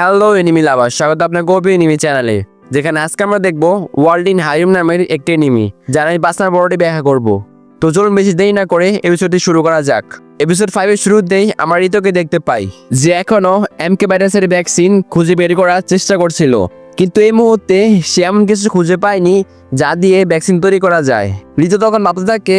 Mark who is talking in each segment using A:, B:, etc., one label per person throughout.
A: Hello enemy লাভার স্বাগত আপনার গভীর এনিমি চ্যানেলে যেখানে আজকে আমরা দেখব ওয়ার্ল্ড ইন হাইম নামের একটি এনিমি যার আমি পাঁচ বড়টি ব্যাখ্যা করব। তো চলুন বেশি দেরি না করে এপিসোডটি শুরু করা যাক। এপিসোড ফাইভের শুরুতেই আমরা ঋতুকে দেখতে পাই, যে এখনও এম কে ভাইরাসের ভ্যাকসিন খুঁজে বের করার চেষ্টা করছিল। কিন্তু এই মুহূর্তে সে এমন কিছু খুঁজে পায়নি, যা দিয়ে ভ্যাকসিন তৈরি করা যায়। ঋতু তখন ভাবতে থাকে,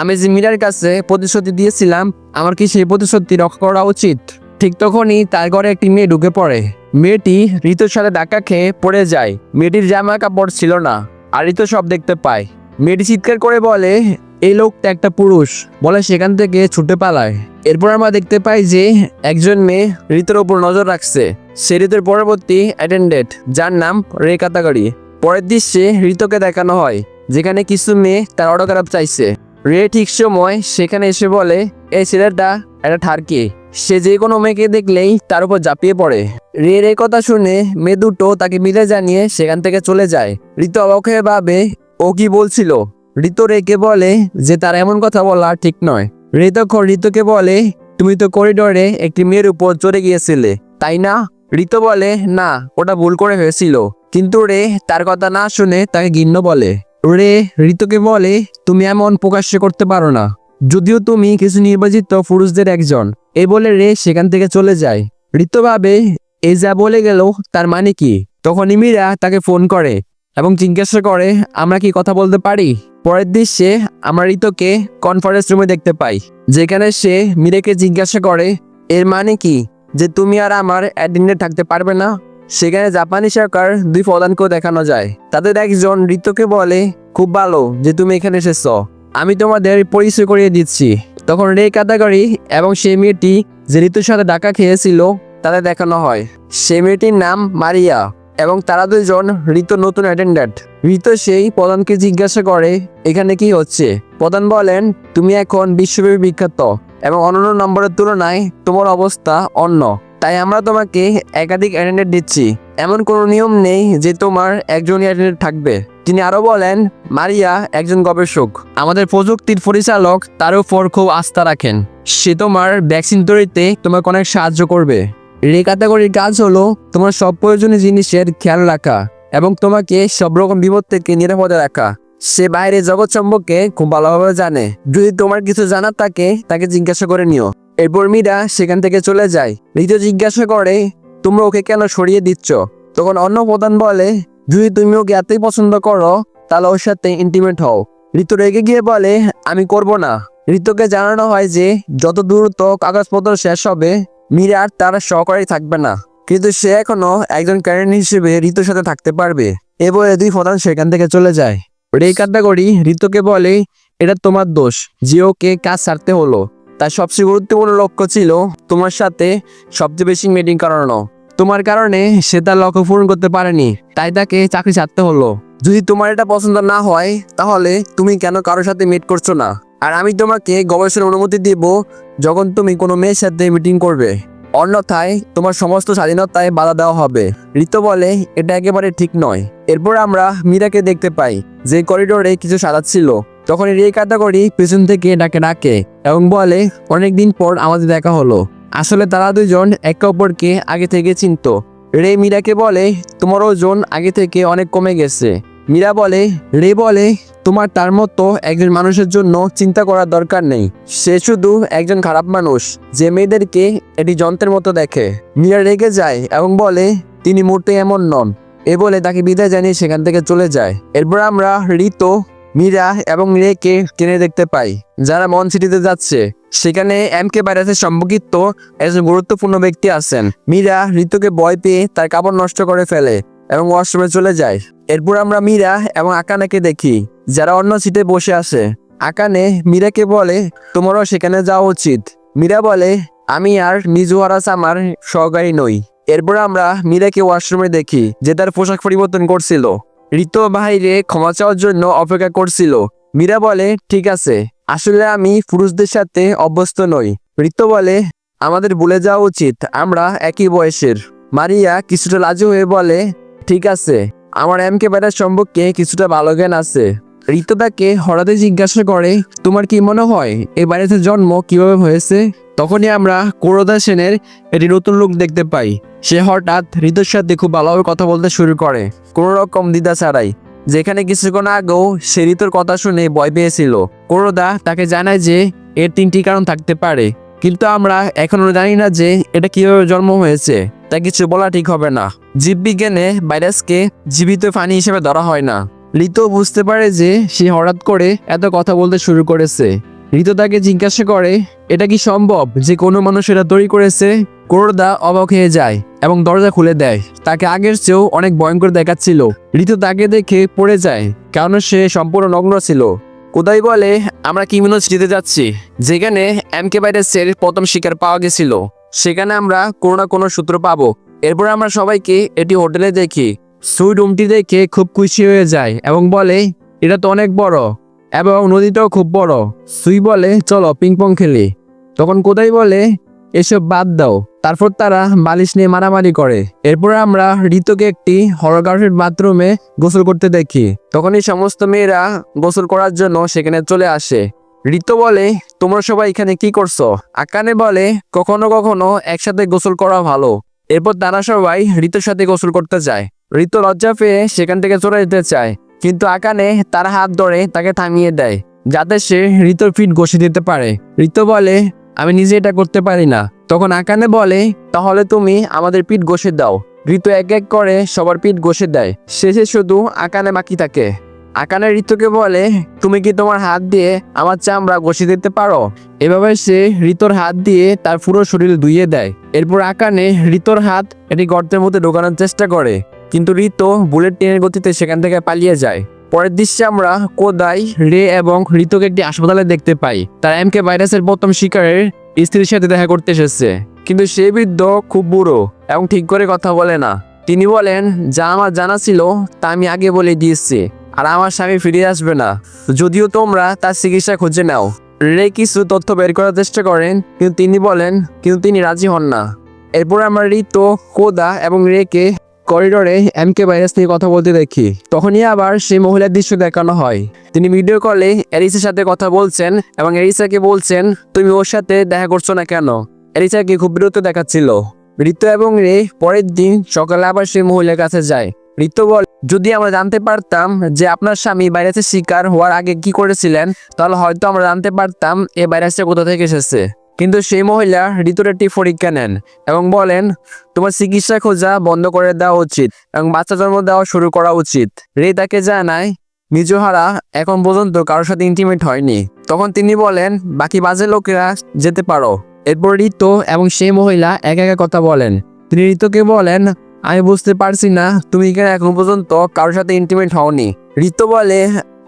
A: আমি যে মিরার কাছে প্রতিশ্রুতি দিয়েছিলাম, আমার কি সেই প্রতিশ্রুতি রক্ষা করা উচিত? ঠিক তখনই তার ঘরে একটি মেয়ে ঢুকে পড়ে। মেয়েটি ঋতুর সাথে ধাক্কা খেয়ে পড়ে যায়। মেয়েটির জামা কাপড় ছিল না, আর ঋতু সব দেখতে পায়। মেয়েটি চিৎকার করে বলে, এই লোকটা একটা পুরুষ। বলে সেখান থেকে ছুটে পালায়। এরপর আমরা দেখতে পাই যে একজন মেয়ে ঋতুর ওপর নজর রাখছে। সে ঋতুর পরবর্তী অ্যাটেন্ডেন্ট, যার নাম রে কাতাগাড়ি পরের দৃশ্যে ঋতুকে দেখানো হয়, যেখানে কিছু মেয়ে তার অটোগ্রাফ চাইছে। রে ঠিক সময় সেখানে এসে বলে, এই ছেলেটা একটা ঠারকি। সে যে কোনো মেয়েকে দেখলেই তার উপর ঝাঁপিয়ে পড়ে। রে রে কথা শুনে মেয়ে দুটো তাকে মিলে জানিয়ে সেখান থেকে চলে যায়। ঋতু অবাক হয়ে ভাবে, ও কি বলছিল? ঋতু রেকে বলে যে তার এমন কথা বলা ঠিক নয়। রে তখন ঋতুকে বলে, তুমি তো করিডোরে একটি মেয়ের উপর চড়ে গিয়েছিলে, তাই না? ঋতু বলে, না, ওটা ভুল করে হয়েছিল। কিন্তু রে তার কথা না শুনে তাকে গিন্ন বলে। রে ঋতুকে বলে, তুমি এমন প্রকাশ্য করতে পারো না। যদিও তুমি কিছু নির্বাচিত পুরুষদের একজন এই বলে রে সেখান থেকে চলে যায়। ঋতু ভাবে এ যা বলে গেল তার মানে কি? তখন ইমিরা তাকে ফোন করে এবং জিজ্ঞাসা করে, আমরা কি কথা বলতে পারি? পরের দৃশ্যে আমরা ঋতুকে কনফারেন্স রুমে দেখতে পাই, যেখানে সে মিরেকে জিজ্ঞাসা করে, এর মানে কি যে তুমি আর আমার অ্যাটেন্ডে থাকতে পারবে না? সেখানে জাপানি সরকার দুই প্রধানকেও দেখানো যায়। তাদের একজন ঋতুকে বলে, খুব ভালো যে তুমি এখানে এসেছ। আমি তোমাদের পরিচয় করিয়ে দিচ্ছি। তখন রে কাদাগাড়ি এবং সে মেয়েটি যে ঋতুর সাথে ডাকা খেয়েছিল তাদের দেখানো হয়। সে মেয়েটির নাম মারিয়া এবং তারা দুজন ঋতুর নতুন অ্যাটেন্ডেন্ট ঋতু সেই প্রধানকে জিজ্ঞাসা করে, এখানে কি হচ্ছে? প্রধান বলেন, তুমি এখন বিশ্বব্যাপী বিখ্যাত এবং অন্যান্য নম্বরের তুলনায় তোমার অবস্থা অন্য। তাই আমরা তোমাকে একাধিক অ্যাটেন্ডেন্ট দিচ্ছি। এমন কোনো নিয়ম নেই যে তোমার একজনই অ্যাটেন্ডেন্ট থাকবে। তিনি আরও বলেন, মারিয়া একজন গবেষক। আমাদের প্রযুক্তির পরিচালক, তার উপর খুব আস্থা রাখেন। সে তোমার ভ্যাকসিন তৈরিতে তোমাকে অনেক সাহায্য করবে। রে ক্যাটাগরির কাজ হলো, তোমার সব প্রয়োজনীয় জিনিসের খেয়াল রাখা এবং তোমাকে সব রকম বিপদ থেকে নিরাপদে রাখা। সে বাইরে জগৎ সম্পর্কে খুব ভালোভাবে জানে। যদি তোমার কিছু জানার থাকে, তাকে জিজ্ঞাসা করে নিও। এরপর মীরা সেখান থেকে চলে যায়। ঋতু জিজ্ঞাসা করে, তোমরা ওকে কেন সরিয়ে দিচ্ছ? তখন অন্য প্রধান বলে, যদি তুমি ওকে এতই পছন্দ করো, তাহলে ওর সাথে ইন্টিমেট হও। ঋতু রেগে গিয়ে বলে, আমি করব না। ঋতুকে জানানো হয় যে, যত দ্রুত কাগজপত্র শেষ হবে, মীরা আর তার সহকারী থাকবে না। কিন্তু সে এখনও একজন ক্যারেন হিসেবে ঋতুর সাথে থাকতে পারবে। এ বলে দুই প্রধান সেখান থেকে চলে যায়। রে কান্দাগড়ি ঋতুকে বলে, এটা তোমার দোষ। যে ওকে কাজ ছাড়তে হলো। তার সবচেয়ে গুরুত্বপূর্ণ লক্ষ্য ছিল তোমার সাথে সবচেয়ে বেশি মিটিং করানো। তোমার কারণে সে তার লক্ষ্য পূরণ করতে পারেনি, তাই তাকে চাকরি ছাড়তে হলো। যদি তোমার এটা পছন্দ না হয়, তাহলে তুমি কেন কারোর সাথে মিট করছ না? আর আমি তোমাকে গবেষণার অনুমতি দিব যখন তুমি কোনো মেয়ের সাথে মিটিং করবে। অন্যথায় তোমার সমস্ত স্বাধীনতায় বাধা দেওয়া হবে। ঋতু বলে, এটা একেবারে ঠিক নয়। এরপর আমরা মীরাকে দেখতে পাই, যে করিডোরে কিছু সাজাচ্ছিল। তখন রে কাটাগরি পেছন থেকে ডাকে ডাকে এবং বলে, অনেকদিন পর আমাদের দেখা হলো। আসলে তারা দুজন একে অপরকে আগে থেকে চিনত। রে মীরাকে বলে, তোমার ওজন আগে থেকে অনেক কমে গেছে। মীরা বলে, রে বলে, তোমার তার মতো একজন মানুষের জন্য চিন্তা করার দরকার নেই। সে শুধু একজন খারাপ মানুষ, যে মেয়েদেরকে এটি যন্ত্রের মতো দেখে। মীরা রেগে যায় এবং বলে, তিনি মোটেই এমন নন। এ বলে তাকে বিদায় জানিয়ে সেখান থেকে চলে যায়। এরপর আমরা, ঋতু মীরা এবং রেকে ট্রেনে দেখতে পাই যারা মন সিটিতে যাচ্ছে। সেখানে এম কে ভাইরাসের সম্পর্কিত একজন গুরুত্বপূর্ণ ব্যক্তি আছেন। মীরা ঋতুকে ভয় পেয়ে তার কাপড় নষ্ট করে ফেলে এবং ওয়াশরুমে চলে যায়। এরপর আমরা মীরা এবং আকানাকে দেখি, যারা অন্য সিটে বসে আছে। আকানে মীরাকে বলে, তোমারও সেখানে যাওয়া উচিত। মীরা বলে, আমি আর মিজুহারাস আমার সহকারী নই। এরপর আমরা মীরাকে ওয়াশরুমে দেখি, যে তার পোশাক পরিবর্তন করছিল। ঋতু বাহিরে ক্ষমা চাওয়ার জন্য অপেক্ষা করছিল। মীরা বলে, ঠিক আছে। আসলে আমি পুরুষদের সাথে অভ্যস্ত নই। ঋত বলে, আমাদের ভুলে যাওয়া উচিত। আমরা একই বয়সের। মারিয়া কিছুটা লাজু হয়ে বলে, ঠিক আছে। আমার এম কে ব্যাটার সম্পর্কে কিছুটা ভালো জ্ঞান আছে। ঋতু তাকে হঠাৎই জিজ্ঞাসা করে, তোমার কি মনে হয় এই বাড়িতে জন্ম কীভাবে হয়েছে? তখনই আমরা করোদা সেনের একটি নতুন লোক দেখতে পাই। সে হঠাৎ ঋতুর সাথে খুব ভালোভাবে কথা বলতে শুরু করে। কোনো রকম দ্বিধা ছাড়াই। যেখানে কিছুক্ষণ আগেও সে ঋতুর কথা শুনে ভয় পেয়েছিল। করোদা তাকে জানায় যে এর তিনটি কারণ থাকতে পারে। কিন্তু আমরা এখনও জানি না যে এটা কীভাবে জন্ম হয়েছে। তা কিছু বলা ঠিক হবে না। জীববিজ্ঞানে ভাইরাসকে জীবিত প্রাণী হিসেবে ধরা হয় না। ঋতু বুঝতে পারে যে সে হঠাৎ করে এত কথা বলতে শুরু করেছে। ঋতু তাকে জিজ্ঞাসা করে, এটা কি সম্ভব যে কোনো মানুষ এটা তৈরি করেছে? করোদা অবাক হয়ে যায় এবং দরজা খুলে দেয়। তাকে আগের চেয়েও অনেক ভয়ঙ্কর দেখাচ্ছিল। ঋতু তাকে দেখে পড়ে যায় কারণ সে সম্পূর্ণ নগ্ন ছিল। কোদাই বলে, আমরা কিমিনো জিতে যাচ্ছি, যেখানে এমকে ভাইরাসের প্রথম শিকার পাওয়া গেছিল। সেখানে আমরা কোনো না কোনো সূত্র পাবো। এরপর আমরা সবাইকে এটি হোটেলে দেখি। সুই রুমটি দেখে খুব খুশি হয়ে যায় এবং বলে, এটা তো অনেক বড়। এবং নদীটাও খুব বড়। সুই বলে, চলো পিংপং খেলি। তখন কোদাই বলে, এসব বাদ দাও। তারপর তারা বালিশ নিয়ে মারামারি করে। এরপর আমরা ঋতুকে একটি হরগার্ডের বাথরুমে গোসল করতে দেখি। তখনই সমস্ত মেয়েরা গোসল করার জন্য সেখানে চলে আসে। ঋতু বলে, তোমরা সবাই এখানে কি করছ? আকানে বলে, কখনো কখনো একসাথে গোসল করা ভালো। এরপর তারা সবাই ঋতুর সাথে গোসল করতে যায়। ঋতু লজ্জা পেয়ে সেখান থেকে চলে যেতে চায়। কিন্তু আকানে তার হাত ধরে তাকে থামিয়ে দেয়, যাতে সে ঋতুর ফিট ঘষে দিতে পারে। ঋতু বলে, আমি নিজে এটা করতে পারি না। তখন আকানে বলে, তাহলে তুমি আমাদের পিঠ ঘষে দাও। ঋতু এক এক করে সবার পিঠ ঘষে দেয়। শেষে শুধু আকানে বাকি থাকে। আকানে ঋতুকে বলে, তুমি কি তোমার হাত দিয়ে আমার চামড়া ঘষে দিতে পারো? এভাবে সে ঋতুর হাত দিয়ে তার পুরো শরীর ধুইয়ে দেয়। এরপর আকানে ঋতুর হাত এটি গর্তের মধ্যে ঢোকানোর চেষ্টা করে। কিন্তু ঋতু বুলেট ট্রেনের গতিতে সেখান থেকে পালিয়ে যায়। পরের দৃশ্যে আমরা কোদাই, রে এবং ঋতুকে একটি হাসপাতালে দেখতে পাই। তার এমকে ভাইরাসের প্রথম শিকারের স্ত্রীর সাথে দেখা করতে এসেছে। কিন্তু সে বৃদ্ধ খুব বুড়ো এবং ঠিক করে কথা বলে না। তিনি বলেন, যা আমার জানা ছিল, তা আমি আগে বলে দিয়েছি, আর আমার স্বামী ফিরে আসবে না। যদিও তোমরা তার চিকিৎসা খুঁজে নাও। রে কিছু তথ্য বের করার চেষ্টা করেন, কিন্তু তিনি বলেন, কিন্তু তিনি রাজি হন না। এরপর আমরা ঋতু, কোদা এবং রেকে করিডোরে এমকে ভাইরাস নিয়ে কথা বলতে দেখি। তখনই আবার সেই মহিলার দৃশ্য দেখানো হয়। তিনি ভিডিও কলে এরিসের সাথে কথা বলছেন এবং এরিসাকে বলছেন, তুমি ওর সাথে দেখা করছ না কেন? এরিসাকে খুব বিরক্ত দেখাচ্ছিল। ঋতু এবং রে পরের দিন সকালে আবার সেই মহিলার কাছে যায়। ঋতু বল, যদি আমরা জানতে পারতাম যে আপনার স্বামী ভাইরাসের শিকার হওয়ার আগে কি করেছিলেন, তাহলে হয়তো আমরা জানতে পারতাম এই ভাইরাসটা কোথা থেকে এসেছে। কিন্তু সেই মহিলা ঋতুর একটি পরীক্ষা নেন এবং বলেন, তোমার চিকিৎসা খোঁজা বন্ধ করে দেওয়া উচিত এবং বাচ্চা জন্ম দেওয়া শুরু করা উচিত। রে তাকে জানায়, মিজোহারা এখন পর্যন্ত কারোর সাথে ইন্টিমেট হয়নি। তখন তিনি বলেন, বাকি বাজে লোকেরা যেতে পারো। এরপর ঋতু এবং সেই মহিলা এক একা কথা বলেন। তিনি ঋতুকে বলেন, আমি বুঝতে পারছি না, তুমি এখানে এখন পর্যন্ত কারোর সাথে ইন্টিমেট হওনি? ঋতু বলে,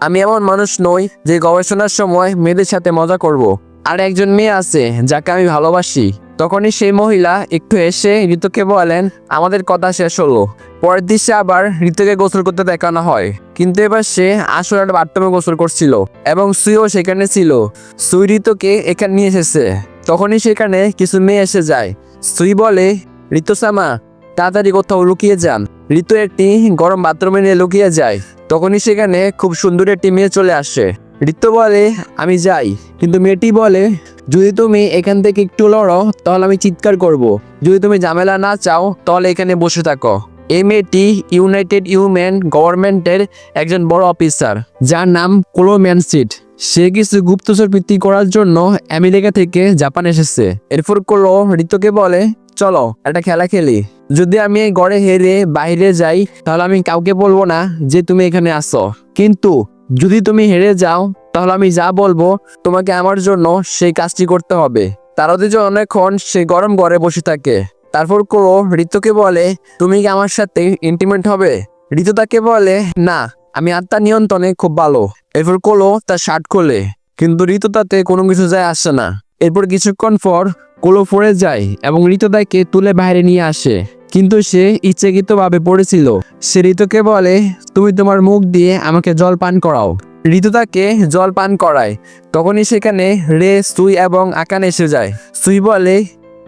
A: আমি এমন মানুষ নই যে গবেষণার সময় মেয়েদের সাথে মজা করব। আর একজন মেয়ে আছে, যাকে আমি ভালোবাসি। তখনই সেই মহিলা একটু এসে ঋতুকে বলেন, আমাদের কথা শেষ হলো। পরের দৃশ্যে আবার ঋতুকে গোসল করতে দেখানো হয়। কিন্তু এবার সে আসলে একটা বাথরুমে গোসল করছিল এবং সুইও সেখানে ছিল। সুই ঋতুকে এখানে নিয়ে এসেছে। তখনই সেখানে কিছু মেয়ে এসে যায়। সুই বলে ঋতুসামা তাড়াতাড়ি কোথাও লুকিয়ে যান। ঋতু একটি গরম বাথরুমে নিয়ে লুকিয়ে যায়। তখনই সেখানে খুব সুন্দর একটি মেয়ে চলে আসে। ঋতু বলে, আমি যাই। কিন্তু মেয়েটি বলে, যদি তুমি এখান থেকে একটু লড়ো, তাহলে আমি চিৎকার করব। যদি তুমি ঝামেলা না চাও, তাহলে এখানে বসে থাকো। এই মেয়েটি ইউনাইটেড ইউম্যান গভর্নমেন্টের একজন বড় অফিসার যার নাম কোলো ম্যানসিট সে কিছু গুপ্তচর বৃত্তি করার জন্য আমেরিকা থেকে জাপান এসেছে। এরপর কোলো ঋতুকে বলে, চলো, একটা খেলা খেলি। যদি আমি এই গড়ে হেরে বাইরে যাই, তাহলে আমি কাউকে বলব না যে তুমি এখানে আসো কিন্তু যদি তুমি হেরে যাও, তাহলে আমি যা বলব, তোমাকে আমার জন্য সেই কাজটি করতে হবে। তারা দুজন অনেকক্ষণ সে গরম ঘরে বসে থাকে। তারপর কোলো ঋতুকে বলে, তুমি কি আমার সাথে ইন্টিমেট হবে? ঋতু তাকে বলে, না, আমি আত্মা নিয়ন্ত্রণে খুব ভালো। এরপর কোলো তার শার্ট খোলে, কিন্তু ঋতু তাতে কোনো কিছু যায় আসে না। এরপর কিছুক্ষণ পর কোলো পড়ে যায় এবং ঋতু তাকে তুলে বাইরে নিয়ে আসে। কিন্তু সে ইচ্ছাকৃতভাবে পড়েছিল। সে ঋতুকে বলে, তুমি তোমার মুখ দিয়ে আমাকে জল পান করাও। ঋতু তাকে জল পান করায়। তখনই সেখানে রে, সুই এবং আকান এসে যায়। সুই বলে,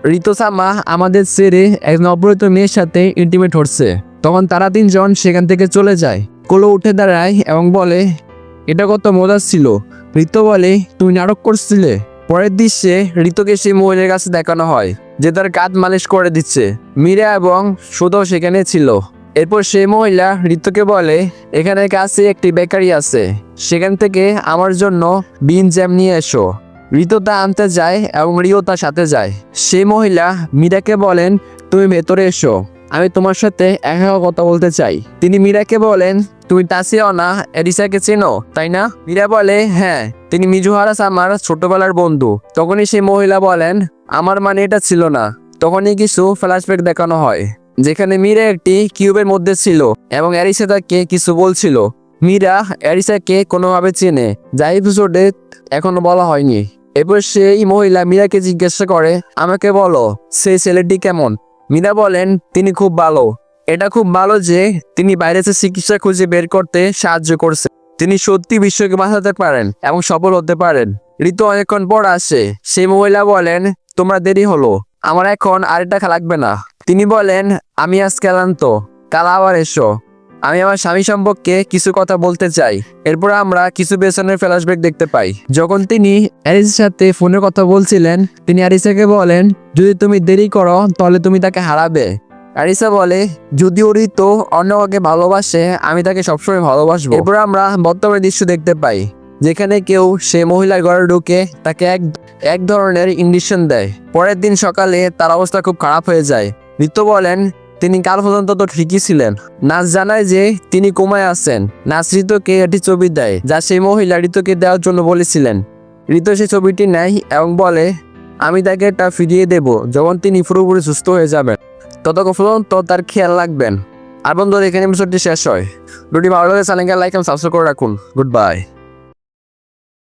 A: ঋতুসামা, আমাদের ছেড়ে একজন অপরিত মেয়ের সাথে ইন্টিমেট হচ্ছে। তখন তারা তিনজন সেখান থেকে চলে যায়। কোলো উঠে দাঁড়ায় এবং বলে, এটা কত মজার ছিল। ঋতু বলে, তুমি নাটক করছিলে? পরের দৃশ্যে ঋতুকে সেই মহিলার কাছে দেখানো হয়, যে তার কাঁধ মালিশ করে দিচ্ছে। মীরা এবং সুধাও সেখানে ছিল। এরপর সেই মহিলা ঋতুকে বলে, এখানে কাছে একটি বেকারি আছে। সেখান থেকে আমার জন্য বিন জ্যাম নিয়ে এসো। ঋতু তা আনতে যায় এবং রিও তার সাথে যায়। সেই মহিলা মীরাকে বলেন, তুমি ভেতরে এসো। আমি তোমার সাথে একা কথা বলতে চাই। তিনি মীরাকে বলেন, তুমি তাসিও না, এরিসাকে চেনো, তাই না? মীরা বলে হ্যাঁ তিনি মিজু হারাস আমার ছোটবেলার বন্ধু। তখনই সেই মহিলা বলেন, আমার মানে এটা ছিল না। তখনই কিছু ফ্ল্যাশব্যাক দেখানো হয়, যেখানে মীরা একটি কিউবের মধ্যে ছিল এবং অ্যারিসা তাকে কিছু বলছিল। মীরা অ্যারিসাকে কোনোভাবে চেনে যা এপিসোডে এখনও বলা হয়নি। এরপর সেই মহিলা মীরাকে জিজ্ঞাসা করে, আমাকে বলো, সেই ছেলেটি কেমন? মীরা বলেন, তিনি খুব ভালো। এটা খুব ভালো যে তিনি ভাইরাসের চিকিৎসা খুঁজে বের করতে সাহায্য করছে। তিনি সত্যি বিশ্বকে বাঁচাতে পারেন এবং সফল হতে পারেন। ঋতু অনেকক্ষণ পর আসে। সেই মহিলা বলেন, তোমরা দেরি হলো। আমার এখন আর আরেকটা লাগবে না। তিনি বলেন, আমি আজ ক্লান্ত। কাল আবার এসো। আমি আমার স্বামী সম্পর্কে কিছু কথা বলতে চাই। এরপর আমরা কিছু পেছনের ফ্ল্যাশব্যাক দেখতে পাই। যখন তিনি অ্যারিসের সাথে ফোনে কথা বলছিলেন, তিনি অ্যারিসাকে বলেন, যদি তুমি দেরি করো, তাহলে তুমি তাকে হারাবে। অ্যারিসা বলে, যদি ওরই তো অন্য কাউকে ভালোবাসে, আমি তাকে সবসময় ভালোবাসবো। এরপর আমরা বর্তমানে দৃশ্য দেখতে পাই, যেখানে কেউ সে মহিলার ঘরে ঢুকে তাকে এক এক ধরনের ইন্ডিশন দেয়। পরের দিন সকালে তার অবস্থা খুব খারাপ হয়ে যায়। ঋতু বলেন তিনি তো ঠিকই ছিলেন। নাচ জানায় যে তিনি কোমায় আছেন। নাচ ঋতুকে একটি ছবি দেয়, যা সেই মহিলা ঋতুকে দেওয়ার জন্য বলেছিলেন। ঋতু সেই ছবিটি নেয় এবং বলে, আমি তাকে এটা ফিরিয়ে দেব যখন তিনি পুরোপুরি সুস্থ হয়ে যাবেন। ততক্ষণ পর্যন্ত তার খেয়াল রাখবেন। আর বন্ধুরা, এখানে এপিসোডটি শেষ হয়। ভিডিওটি ভালো লাগে চ্যানেলকে লাইক এবং সাবস্ক্রাইব করে রাখুন। Good bye